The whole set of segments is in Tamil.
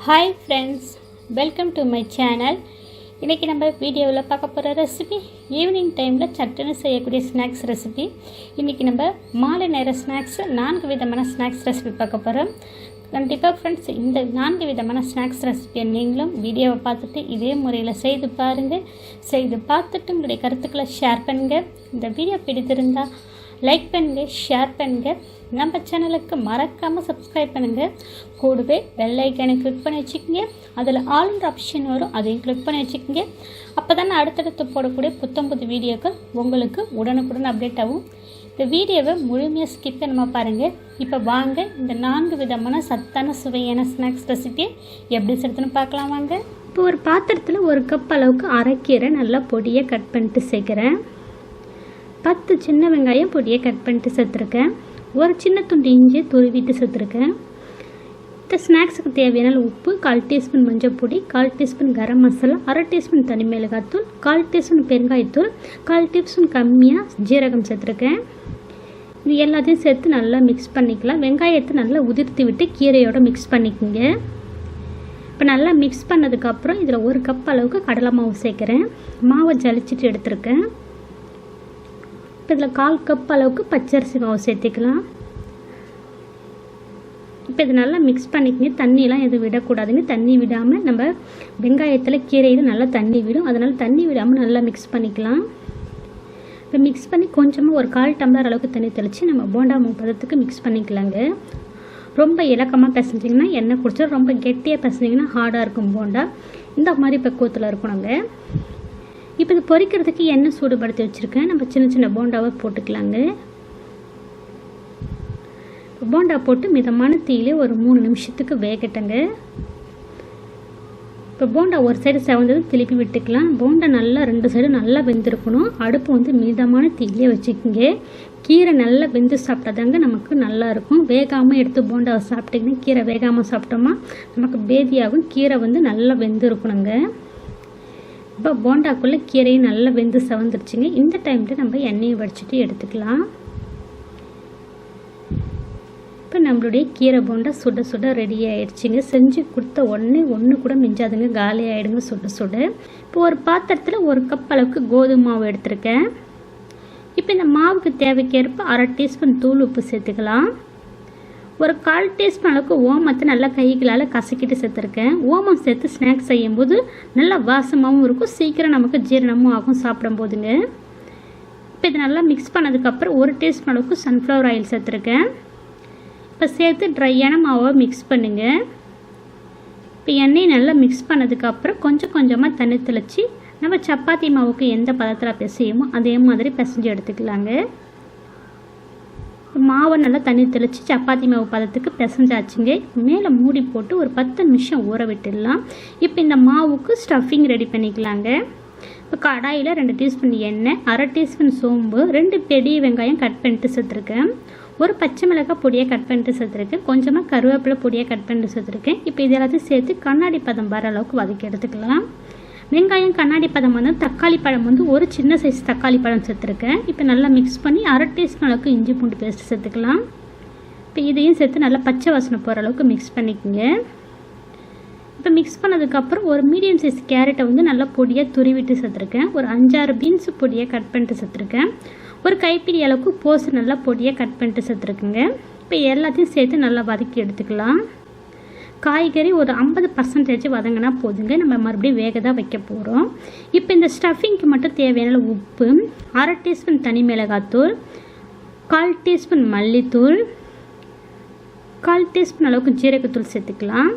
Hi friends welcome to my channel இன்றைக்கி நம்ம வீடியோவில் பார்க்க போகிற ரெசிபி ஈவினிங் டைமில் சட்டுன்னு செய்யக்கூடிய ஸ்நாக்ஸ் ரெசிபி இன்றைக்கி நம்ம மாலை நேர ஸ்நாக்ஸ் நான்கு விதமான ஸ்நாக்ஸ் ரெசிபி பார்க்க போகிறோம் கண்டிப்பாக ஃப்ரெண்ட்ஸ் இந்த நான்கு விதமான ஸ்நாக்ஸ் ரெசிபியை நீங்களும் வீடியோவை பார்த்துட்டு இதே முறையில் செய்து பாருங்கள் செய்து பார்த்துட்டு உங்களுடைய கருத்துக்களை ஷேர் பண்ணுங்கள் இந்த வீடியோ பிடித்திருந்தால் லைக் பண்ணுங்க ஷேர் பண்ணுங்க. நம்ம சேனலுக்கு மறக்காமல் சப்ஸ்கிரைப் பண்ணுங்கள் கூடவே பெல் கிளிக் பண்ணி வச்சுக்கோங்க. அதில் ஆளுன்ற ஆப்ஷன் வரும் அதையும் கிளிக் பண்ணி வச்சுக்கோங்க. அப்போ தானே அடுத்தடுத்து போடக்கூடிய புத்தம் புது வீடியோக்கள் உங்களுக்கு உடனுக்குடன் அப்டேட் ஆகும். இந்த வீடியோவை முழுமையாக ஸ்கிப் பண்ணாம பாருங்கள் இப்போ வாங்க இந்த நான்கு விதமான சத்தான சுவையான ஸ்நாக்ஸ் ரெசிபியை எப்படி செய்யறதுன்னு பார்க்கலாம் வாங்க. இப்போ ஒரு பாத்திரத்தில் ஒரு கப் அளவுக்கு அரைக்கீரை நல்லா பொடியை கட் பண்ணிட்டு சேர்க்குறேன். பத்து சின்ன வெங்காயம் பொடியை கட் பண்ணிட்டு சேர்த்துருக்கேன் ஒரு சின்ன துண்டு இஞ்சி துருவிட்டு சேர்த்துருக்கேன் இந்த ஸ்நாக்ஸுக்கு தேவையான உப்பு கால் டீஸ்பூன் மஞ்சள் பொடி கால் டீஸ்பூன் கரம் மசாலா அரை டீஸ்பூன் தனி மிளகாத்தூள் கால் டீஸ்பூன் பெருங்காயத்தூள் கால் டீஸ்பூன் கம்மியாக ஜீரகம் சேர்த்துருக்கேன். இது எல்லாத்தையும் சேர்த்து நல்லா மிக்ஸ் பண்ணிக்கலாம். வெங்காயத்தை நல்லா உதிர்த்து விட்டு கீரையோடு மிக்ஸ் பண்ணிக்கோங்க. இப்போ நல்லா மிக்ஸ் பண்ணதுக்கப்புறம் இதில் ஒரு கப் அளவுக்கு கடலை மாவு சேர்க்குறேன். மாவை ஜலிச்சிட்டு எடுத்திருக்கேன். இதில் கால் கப் அளவுக்கு பச்சரிசி மாவு சேர்த்துக்கலாம். இப்போ இது நல்லா மிக்ஸ் பண்ணிக்கங்க. தண்ணியெலாம் எதுவும் விடக்கூடாதுங்க. தண்ணி விடாமல் நம்ம வெங்காயத்தில் கீரையில் நல்லா தண்ணி விடும். அதனால் தண்ணி விடாமல் நல்லா மிக்ஸ் பண்ணிக்கலாம். இப்போ மிக்ஸ் பண்ணி கொஞ்சமாக ஒரு கால் டம்ளர் அளவுக்கு தண்ணி தெளித்து நம்ம போண்டா மாவு பதத்துக்கு மிக்ஸ் பண்ணிக்கலாங்க. ரொம்ப இலக்கமாக பிசைஞ்சிங்கன்னா எண்ணெய் குடிச்சா ரொம்ப கெட்டியாக பிசைஞ்சிங்கன்னா ஹார்டாக இருக்கும் போண்டா. இந்த மாதிரி பக்குவத்தில் இருக்கணுங்க. இப்போ இது பொரிக்கிறதுக்கு எண்ணெய் சூடுபடுத்தி வச்சுருக்கேன்? நம்ம சின்ன சின்ன போண்டாவை போட்டுக்கலாங்க. போண்டா போட்டு மிதமான தீயிலே ஒரு மூணு நிமிஷத்துக்கு வேகட்டங்க. இப்போ போண்டா ஒரு சைடு செவந்தது திருப்பி விட்டுக்கலாம். போண்டா நல்லா ரெண்டு சைடு நல்லா வெந்திருக்கணும். அடுப்பு வந்து மிதமான தீயிலே வச்சுக்கோங்க. கீரை நல்லா வெந்து சாப்பிட்டாதாங்க நமக்கு நல்லா இருக்கும். வேகாமல் எடுத்து போண்டாவை சாப்பிட்டிங்கன்னா கீரை வேகாமல் சாப்பிட்டோமா? நமக்கு பேதியாகும். கீரை வந்து நல்லா வெந்திருக்கணுங்க. இருக்கணுங்க இப்போ போண்டாக்குள்ளே கீரையும் நல்லா வெந்து சவந்துருச்சுங்க. இந்த டைமில் நம்ம எண்ணெயை வடிச்சிட்டு எடுத்துக்கலாம். இப்போ நம்மளுடைய கீரை போண்டா சுட சுட ரெடி ஆயிடுச்சுங்க. செஞ்சு கொடுத்த உடனே ஒன்று கூட மிஞ்சாதுங்க. காலி ஆகிடுங்க சுட சுட. இப்போ ஒரு பாத்திரத்தில் ஒரு கப் அளவுக்கு கோதுமை மாவு எடுத்திருக்கேன். இப்போ இந்த மாவுக்கு தேவைக்கேற்ப அரை டீஸ்பூன் தூள் உப்பு சேர்த்துக்கலாம். ஒரு கால் டீஸ்பூன் அளவுக்கு ஓமத்தை நல்லா கைகளால் கசக்கிட்டு சேர்த்துருக்கேன். ஓமம் சேர்த்து ஸ்நாக்ஸ் செய்யும்போது நல்லா வாசமாகவும் இருக்கும். சீக்கிரம் நமக்கு ஜீரணமும் ஆகும் சாப்பிடும் போதுங்க இப்போ இது நல்லா மிக்ஸ் பண்ணதுக்கப்புறம் ஒரு டீஸ்பூன் அளவுக்கு சன்ஃப்ளவர் ஆயில் சேர்த்துருக்கேன். இப்போ சேர்த்து ட்ரையான மாவை மிக்ஸ் பண்ணுங்கள் இப்போ எண்ணெய் நல்லா மிக்ஸ் பண்ணதுக்கப்புறம் கொஞ்சம் கொஞ்சமாக தண்ணி தெளித்து நம்ம சப்பாத்தி மாவுக்கு எந்த பதத்தில் பிசையுமோ அதே மாதிரி பிசைஞ்சு எடுத்துக்கலாங்க. மாவை நல்லா தண்ணி தெளித்து சப்பாத்தி மாவு பதத்துக்கு பிசைஞ்சாச்சுங்க. மேலே மூடி போட்டு ஒரு பத்து நிமிஷம் ஊற விட்டுடலாம். இப்போ இந்த மாவுக்கு ஸ்டஃபிங் ரெடி பண்ணிக்கலாங்க. இப்போ கடாயில் ரெண்டு டீஸ்பூன் எண்ணெய் அரை டீஸ்பூன் சோம்பு ரெண்டு பெரிய வெங்காயம் கட் பண்ணிட்டு சேர்த்துருக்கேன் ஒரு பச்சை மிளகாய் பொடியை கட் பண்ணிட்டு சேர்த்துருக்கேன் கொஞ்சமாக கருவேப்பிலை பொடியை கட் பண்ணிட்டு சேர்த்துருக்கேன் இப்போ இது எல்லாத்தையும் சேர்த்து கண்ணாடி பதம் வர அளவுக்கு வதக்கி எடுத்துக்கலாம். வெங்காயம் கண்ணாடி பதம் வந்து தக்காளி பழம் வந்து ஒரு சின்ன சைஸ் தக்காளி பழம் சேர்த்துருக்கேன். இப்போ நல்லா மிக்ஸ் பண்ணி அரை டீஸ்பூன் அளவுக்கு இஞ்சி பூண்டு பேஸ்ட் சேர்த்துக்கலாம். இப்போ இதையும் சேர்த்து நல்லா பச்சை வாசனை போகிற அளவுக்கு மிக்ஸ் பண்ணிக்கோங்க. இப்போ மிக்ஸ் பண்ணதுக்கப்புறம் ஒரு மீடியம் சைஸ் கேரட்டை வந்து நல்லா பொடியாக துருவிட்டு சேர்த்துருக்கேன். ஒரு அஞ்சாறு பீன்ஸ் பொடியை கட் பண்ணிட்டு சேர்த்துருக்கேன். ஒரு கைப்பிடி அளவுக்கு போஸ் நல்லா பொடியாக கட் பண்ணிட்டு சேர்த்துருக்குங்க. இப்போ எல்லாத்தையும் சேர்த்து நல்லா வதக்கி எடுத்துக்கலாம். காய்கறி ஒரு ஐம்பது பர்சன்டேஜ் வதங்கினா போதுங்க. நம்ம மறுபடியும் வேக தான் வைக்க போகிறோம் இப்போ இந்த ஸ்டஃபிங்க்கு மட்டும் தேவையான உப்பு அரை டீஸ்பூன் தனி மிளகாத்தூள் கால் டீஸ்பூன் மல்லித்தூள் கால் டீஸ்பூன் அளவுக்கு ஜீரகத்தூள் சேர்த்துக்கலாம்.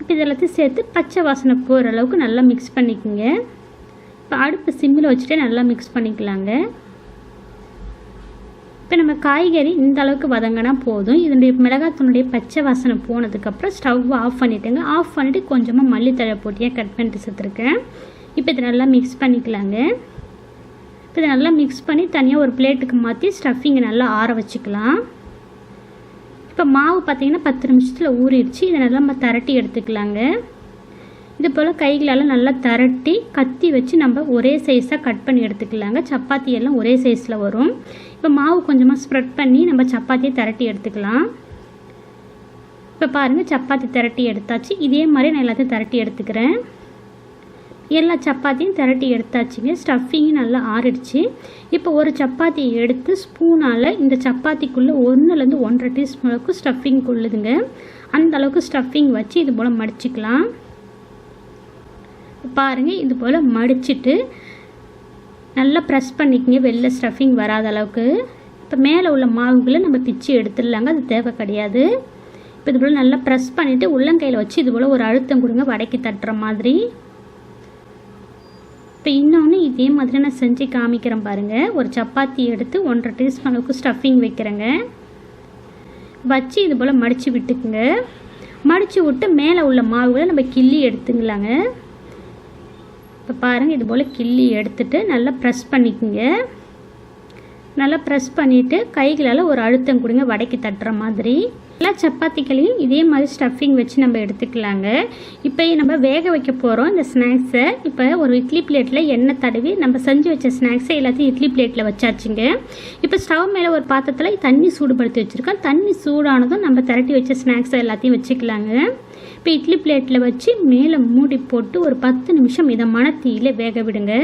இப்போ இதெல்லாத்தையும் சேர்த்து பச்சை வாசனை போகிற அளவுக்கு நல்லா மிக்ஸ் பண்ணிக்கோங்க. இப்போ அடுப்பு சிம்மில் வச்சுட்டே நல்லா மிக்ஸ் பண்ணிக்கலாங்க. இப்போ நம்ம காய்கறி இந்த அளவுக்கு வதங்கினா போதும். இதனுடைய மிளகாத்தூனுடைய பச்சை வாசனை போனதுக்கப்புறம் ஸ்டவ் ஆஃப் பண்ணிவிட்டுங்க ஆஃப் பண்ணிவிட்டு கொஞ்சமாக மல்லித்தழை போட்டியாக கட் பண்ணிட்டு சேர்த்துருக்கேன் இப்போ இதை நல்லா மிக்ஸ் பண்ணிக்கலாங்க. இப்போ இதை நல்லா மிக்ஸ் பண்ணி தனியாக ஒரு பிளேட்டுக்கு மாற்றி ஸ்டஃபிங்கை நல்லா ஆற வச்சுக்கலாம். இப்போ மாவு பார்த்திங்கன்னா பத்து நிமிஷத்தில் ஊறிடுச்சு. இதை நல்லா நம்ம திரட்டி எடுத்துக்கலாங்க. இது போல் கைகளால் நல்லா திரட்டி கத்தி வச்சு நம்ம ஒரே சைஸாக கட் பண்ணி எடுத்துக்கலாங்க. சப்பாத்தி எல்லாம் ஒரே சைஸில் வரும். இப்போ மாவு கொஞ்சமாக ஸ்ப்ரெட் பண்ணி நம்ம சப்பாத்தியை திரட்டி எடுத்துக்கலாம். இப்போ பாருங்கள் சப்பாத்தி திரட்டி எடுத்தாச்சு. இதே மாதிரி நான் எல்லாத்தையும் திரட்டி எடுத்துக்கிறேன். எல்லா சப்பாத்தியும் திரட்டி எடுத்தாச்சுங்க. ஸ்டஃபிங்கும் நல்லா ஆறிடுச்சு. இப்போ ஒரு சப்பாத்தியை எடுத்து ஸ்பூனால் இந்த சப்பாத்திக்குள்ளே ஒன்றுலேருந்து ஒன்றரை டீஸ்பூன் அளவுக்கு ஸ்டஃபிங் கொள்ளுதுங்க அந்த அளவுக்கு ஸ்டஃபிங் வச்சு இது போல் மடிச்சுக்கலாம். பாருங்கள் இது போல் மடிச்சிட்டு நல்லா ப்ரெஸ் பண்ணிக்கங்க. வெளில ஸ்டஃபிங் வராத அளவுக்கு. இப்போ மேலே உள்ள மாவுகளை நம்ம பிச்சு எடுத்துடலாங்க. அது தேவை கிடையாது. இப்போ இது போல் நல்லா ப்ரெஸ் பண்ணிவிட்டு உள்ளங்கையில் வச்சு இது போல் ஒரு அழுத்தம் கொடுங்க. வடைக்கு தட்டுற மாதிரி. இப்போ இன்னொன்று இதே மாதிரி நான் செஞ்சு காமிக்கிறேன் பாருங்கள் ஒரு சப்பாத்தி எடுத்து ஒன்றரை டீஸ்பூன் அளவுக்கு ஸ்டஃபிங் வைக்கிறேங்க. வச்சு இது போல் மடித்து விட்டுக்குங்க. மடித்து விட்டு மேலே உள்ள மாவுகளை நம்ம கிள்ளி எடுத்துங்களாங்க இப்போ பாருங்கள் இது போல் கிள்ளி எடுத்துட்டு நல்லா ப்ரெஸ் பண்ணிக்கோங்க. நல்லா ப்ரெஸ் பண்ணிவிட்டு கைகளால் ஒரு அழுத்தம் கொடுங்க வடைக்கு தட்டுற மாதிரி. எல்லா சப்பாத்திகளையும் இதே மாதிரி ஸ்டஃபிங் வச்சு நம்ம எடுத்துக்கலாங்க. இப்போ நம்ம வேக வைக்க போகிறோம் இந்த ஸ்நாக்ஸை இப்போ ஒரு இட்லி பிளேட்டில் எண்ணெய் தடவி நம்ம செஞ்சு வச்ச ஸ்நாக்ஸை எல்லாத்தையும் இட்லி பிளேட்டில் வச்சாச்சுங்க. இப்போ ஸ்டவ் மேலே ஒரு பாத்திரத்தில் தண்ணி சூடுபடுத்தி வச்சுருக்கோம். தண்ணி சூடானதும் நம்ம திரட்டி வச்ச ஸ்நாக்ஸை எல்லாத்தையும் வச்சுக்கலாங்க. இப்போ இட்லி பிளேட்டில் வச்சு மேலே மூடி போட்டு ஒரு பத்து நிமிஷம் மிதமான தீயில் வேக விடுங்க.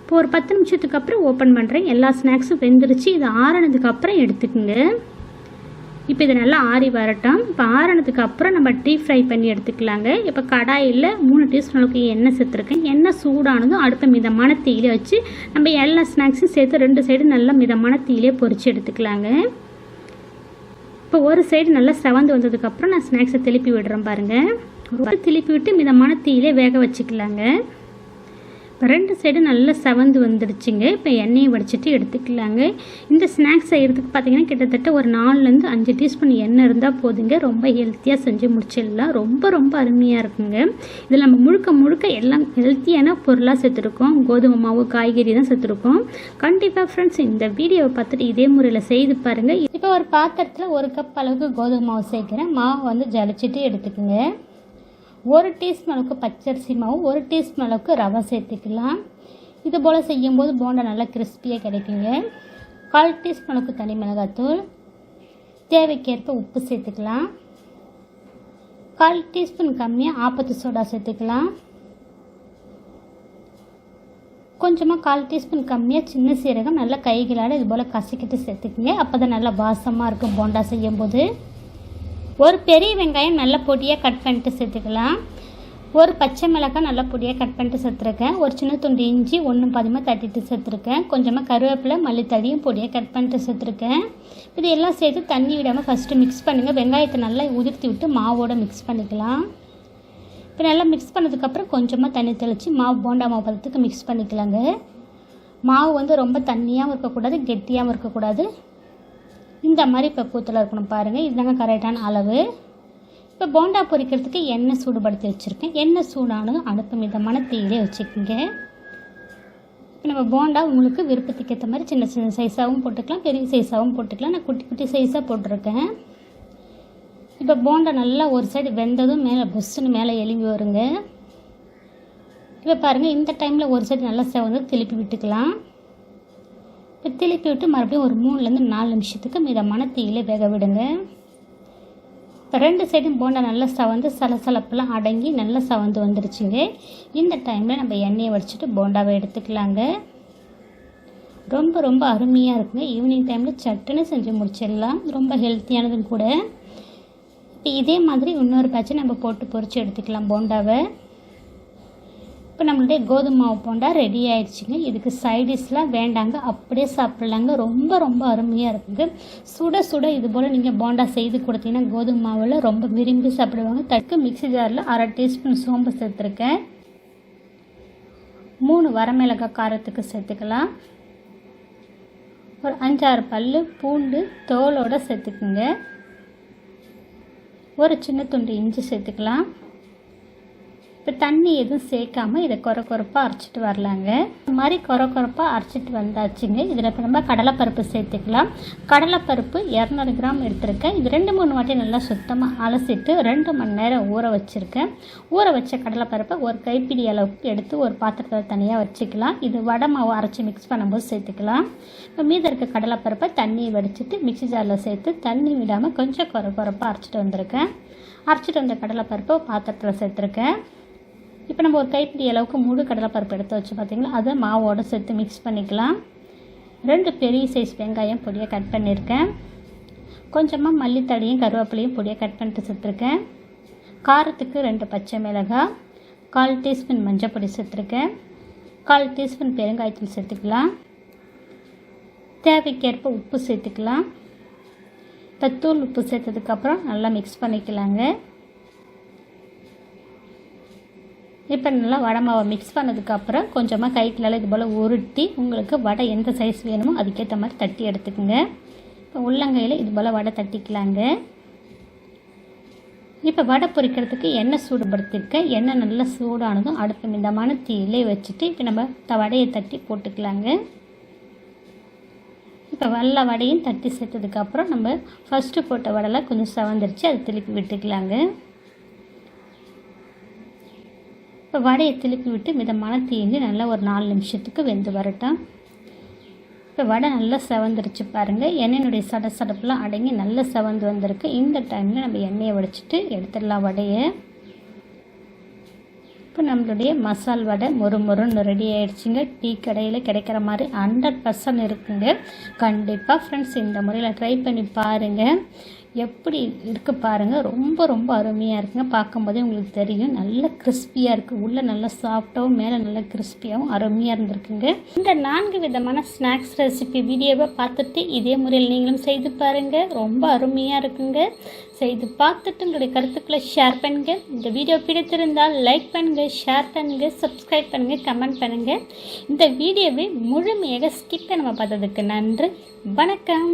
இப்போ ஒரு பத்து நிமிஷத்துக்கு அப்புறம் ஓப்பன் பண்ணுறேன் எல்லா ஸ்நாக்ஸும் வெந்துருச்சு. இது ஆறினதுக்கு அப்புறம் எடுத்துக்கோங்க. இப்போ இது நல்லா ஆறி வரட்டும். இப்போ ஆறினதுக்கு அப்புறம் நம்ம டீப் ஃப்ரை பண்ணி எடுத்துக்கலாங்க. இப்போ கடாயில் மூணு டீஸ்பூன் அளவுக்கு எண்ணெய் சேர்த்துருக்கேன். எண்ணெய் சூடானதும் அடுத்த மிதமான தீயில வச்சு நம்ம எல்லா ஸ்நாக்ஸும் சேர்த்து ரெண்டு சைடு நல்லா மிதமான தீயிலே பொரிச்சு எடுத்துக்கலாங்க. இப்போ ஒரு சைடு நல்லா செவந்து வந்ததுக்கப்புறம் நான் ஸ்நாக்ஸை திருப்பி விடுறேன் பாருங்கள் திருப்பி விட்டு மிதமான தீயிலே வேக வச்சுக்கலாங்க. ரெண்டு சைடு நல்லா செவந்து வந்துடுச்சுங்க இப்போ எண்ணெயை வடிச்சிட்டு எடுத்துக்கலாங்க. இந்த ஸ்நாக்ஸ் செய்கிறதுக்கு பார்த்தீங்கன்னா கிட்டத்தட்ட ஒரு நாலுலேருந்து அஞ்சு டீஸ்பூன் எண்ணெய் இருந்தால் போதுங்க. ரொம்ப ஹெல்த்தியாக செஞ்சு முடிச்சிடலாம். ரொம்ப ரொம்ப அருமையாக இருக்குங்க. இதில் நம்ம முழுக்க முழுக்க எல்லாம் ஹெல்த்தியான பொருளாக சேர்த்துருக்கோம். கோதுமை மாவு காய்கறி தான் சேர்த்துருக்கோம். கண்டிப்பாக ஃப்ரெண்ட்ஸ் இந்த வீடியோவை பார்த்துட்டு இதே முறையில் செய்து பாருங்கள் இப்போ ஒரு பாத்திரத்தில் ஒரு கப் அளவுக்கு கோதுமை மாவு சேர்க்குறேன். மாவு வந்து ஜலிச்சிட்டு எடுத்துக்கோங்க. ஒரு டீஸ்பூன் அளவுக்கு பச்சரிசி மாவு ஒரு டீஸ்பூன் அளவுக்கு ரவை சேர்த்துக்கலாம். இது போல் செய்யும்போது போண்டா நல்லா கிறிஸ்பியாக கிடைக்குங்க. கால் டீஸ்பூன் அளவுக்கு தனி மிளகாத்தூள். தேவைக்கேற்ப உப்பு சேர்த்துக்கலாம். கால் டீஸ்பூன் கம்மியாக ஆப்பத்து சோடா சேர்த்துக்கலாம். கொஞ்சமாக கால் டீஸ்பூன் கம்மியாக சின்ன சீரகம் நல்லா கைகளால் இது போல் கசக்கிட்டு சேர்த்துக்குங்க. அப்போ தான் நல்லா வாசமாக இருக்கும் போண்டா செய்யும்போது. ஒரு பெரிய வெங்காயம் நல்ல பொடியாக கட் பண்ணிட்டு சேர்த்துக்கலாம். ஒரு பச்சை மிளகாய் நல்லா பொடியாக கட் பண்ணிட்டு சேர்த்துருக்கேன். ஒரு சின்ன துண்டு இஞ்சி ஒன்று பாதிமாக தட்டிட்டு சேர்த்துருக்கேன். கொஞ்சமாக கருவேப்பிலை மல்லித்தடியும் பொடியாக கட் பண்ணிட்டு சேர்த்துருக்கேன். இது எல்லாம் சேர்த்து தண்ணி விடாமல் ஃபஸ்ட்டு மிக்ஸ் பண்ணுங்கள் வெங்காயத்தை நல்லா உதிர்த்தி விட்டு மாவோடு மிக்ஸ் பண்ணிக்கலாம். இப்போ நல்லா மிக்ஸ் பண்ணதுக்கப்புறம் கொஞ்சமாக தண்ணி தெளித்து மாவு போண்டா மாவு பதத்துக்கு மிக்ஸ் பண்ணிக்கலாங்க. மாவு வந்து ரொம்ப தண்ணியாகவும் இருக்கக்கூடாது கெட்டியாகவும் இருக்கக்கூடாது. இந்த மாதிரி பக்குவத்தில் இருக்கணும் பாருங்கள் இதுதாங்க கரெக்டான அளவு. இப்போ போண்டா பொரிக்கிறதுக்கு எண்ணெய் சூடுபடுத்தி வச்சுருக்கேன். எண்ணெய் சூடானதும் அடுப்பு மிதமான தீயிலே வச்சுக்கோங்க. இப்போ நம்ம போண்டா உங்களுக்கு விருப்பத்துக்கு ஏற்ற மாதிரி சின்ன சின்ன சைஸாகவும் போட்டுக்கலாம் பெரிய சைஸாகவும் போட்டுக்கலாம். நான் குட்டி குட்டி சைஸாக போட்டிருக்கேன். இப்போ போண்டா நல்லா ஒரு சைடு வெந்ததும் மேலே புஷ்ஷுன்னு மேலே எலும்பி வருங்க. இப்போ பாருங்கள் இந்த டைமில் ஒரு சைடு நல்லா செவந்து திருப்பி விட்டுக்கலாம். இப்போ திருப்பி விட்டு மறுபடியும் ஒரு மூணுலேருந்து நாலு நிமிஷத்துக்கு மிதமான தீயில வேக விடுங்க. இப்போ ரெண்டு சைடும் போண்டா நல்லா சவந்து சலசலப்பெல்லாம் அடங்கி நல்லா சவந்து வந்துருச்சுங்க. இந்த டைமில் நம்ம எண்ணெயை வடிச்சிட்டு போண்டாவை எடுத்துக்கலாங்க. ரொம்ப ரொம்ப அருமையாக இருக்குங்க. ஈவினிங் டைமில் சட்டுன்னு செஞ்சு முடிச்சிடலாம். ரொம்ப ஹெல்த்தியானதும் கூட. இப்போ இதே மாதிரி இன்னொரு பேட்சை நம்ம போட்டு பொறிச்சு எடுத்துக்கலாம் போண்டாவை இப்போ நம்மளுடைய கோதுமை மாவு போண்டா ரெடி ஆயிடுச்சுங்க. இதுக்கு சைடிஷ்லாம் வேண்டாங்க. அப்படியே சாப்பிட்லாங்க. ரொம்ப ரொம்ப அருமையாக இருக்குங்க. சுட சுட இது போல் நீங்கள் போண்டா செய்து கொடுத்தீங்கன்னா கோதுமை மாவில் ரொம்ப விரும்பி சாப்பிடுவாங்க. தட்டு மிக்சி ஜாரில் அரை டீஸ்பூன் சோம்பு சேர்த்துருக்கேன். மூணு வரமிளகாய் காரத்துக்கு சேர்த்துக்கலாம். ஒரு அஞ்சாறு பல் பூண்டு தோலோடு சேர்த்துக்குங்க. ஒரு சின்ன துண்டு இஞ்சி சேர்த்துக்கலாம். இப்போ தண்ணி எதுவும் சேர்க்காம இதை குறை குறைப்பாக அரைச்சிட்டு வரலாங்க. இந்த மாதிரி குறை குறைப்பாக அரைச்சிட்டு வந்தாச்சுங்க. இதில் இப்போ நம்ம கடலைப்பருப்பு சேர்த்துக்கலாம். கடலைப்பருப்பு இரநூறு கிராம் எடுத்திருக்கேன். இது ரெண்டு மூணு வாட்டி நல்லா சுத்தமாக அலசிட்டு ரெண்டு மணி நேரம் ஊற வச்சுருக்கேன். ஊற வச்ச கடலைப்பருப்பை ஒரு கைப்பிடி அளவுக்கு எடுத்து ஒரு பாத்திரத்தில் தனியாக வச்சுக்கலாம். இது வடை மாவு அரைச்சி மிக்ஸ் பண்ணும்போது சேர்த்துக்கலாம். இப்போ மீதம் இருக்க கடலைப்பருப்பை தண்ணியை வடிச்சிட்டு மிக்ஸி ஜாரில் சேர்த்து தண்ணி விடாமல் கொஞ்சம் குறை குறைப்பாக அரைச்சிட்டு வந்திருக்கேன். அரைச்சிட்டு வந்த கடலைப்பருப்பை பாத்திரத்தில் சேர்த்துருக்கேன். இப்போ நம்ம ஒரு கைப்பிடி அளவுக்கு முழு கடலைப்பருப்பு எடுத்து வச்சு பார்த்திங்களா அதை மாவோடு சேர்த்து மிக்ஸ் பண்ணிக்கலாம். ரெண்டு பெரிய சைஸ் வெங்காயம் பொடியாக கட் பண்ணியிருக்கேன் கொஞ்சமாக மல்லித்தடியும் கருவேப்பிலையும் பொடியாக கட் பண்ணிட்டு சேர்த்துருக்கேன். காரத்துக்கு ரெண்டு பச்சை மிளகாய் கால் டீஸ்பூன் மஞ்சள் பொடி சேர்த்துருக்கேன். கால் டீஸ்பூன் பெருங்காயத்தூள் சேர்த்துக்கலாம். தேவைக்கேற்ப உப்பு சேர்த்துக்கலாம். இப்போ தூள் உப்பு சேர்த்ததுக்கப்புறம் நல்லா மிக்ஸ் பண்ணிக்கலாங்க. இப்போ நல்லா வடை மாவை மிக்ஸ் பண்ணதுக்கப்புறம் கொஞ்சமாக கைக்குள்ள இது போல் உருட்டி உங்களுக்கு வடை எந்த சைஸ் வேணுமோ அதுக்கேற்ற மாதிரி தட்டி எடுத்துக்கோங்க. இப்போ உள்ளங்கையில் இது போல் வடை தட்டிக்கலாங்க. இப்போ வடை பொரிக்கிறதுக்கு எண்ணெய் சூடுபடுத்திருக்கேன் எண்ணெய் நல்லா சூடானதும் அடுப்பு மிதமான தீயிலே வச்சுட்டு இப்போ நம்ம த வடையை தட்டி போட்டுக்கலாங்க. இப்போ எல்லா வடையும் தட்டி சேர்த்ததுக்கப்புறம் நம்ம ஃபஸ்ட்டு போட்ட வடையில் கொஞ்சம் செவந்துருச்சு அதை திருப்பி விட்டுக்கலாங்க. இப்போ வடையை திருப்பி விட்டு மிதமான தீஞ்சு நல்லா ஒரு நாலு நிமிஷத்துக்கு வெந்து வரட்டும். இப்போ வடை நல்லா செவந்துருச்சு பாருங்கள் எண்ணெயினுடைய சட சடப்புலாம் அடங்கி நல்லா செவந்து வந்திருக்கு. இந்த டைமில் நம்ம எண்ணெயை வடிச்சிட்டு எடுத்துடலாம் வடையை. இப்போ நம்மளுடைய மசால் வடை மொறு மொறுன்னு ரெடி ஆகிடுச்சிங்க டீ கடையில் கிடைக்கிற மாதிரி ஹண்ட்ரட் பர்சன்ட் இருக்குங்க. கண்டிப்பாக ஃப்ரெண்ட்ஸ் இந்த முறையில் ட்ரை பண்ணி பாருங்கள் எப்படி இருக்குது பாருங்கள் ரொம்ப ரொம்ப அருமையாக இருக்குங்க. பார்க்கும்போதே உங்களுக்கு தெரியும். நல்ல கிறிஸ்பியாக இருக்குது உள்ளே நல்லா சாஃப்டாகவும் மேலே நல்லா கிறிஸ்பியாகவும் அருமையாக இருந்திருக்குங்க. இந்த நான்கு விதமான ஸ்நாக்ஸ் ரெசிபி வீடியோவை பார்த்துட்டு இதே முறையில் நீங்களும் செய்து பாருங்கள் ரொம்ப அருமையாக இருக்குங்க. செய்து பார்த்துட்டு உங்களுடைய கருத்துக்களை ஷேர் பண்ணுங்கள் இந்த வீடியோ பிடித்திருந்தால் லைக் பண்ணுங்கள் ஷேர் பண்ணுங்கள் சப்ஸ்கிரைப் பண்ணுங்கள் கமெண்ட் பண்ணுங்கள் இந்த வீடியோவை முழுமையாக ஸ்கிப் நம்ம பார்த்ததுக்கு நன்றி. வணக்கம்.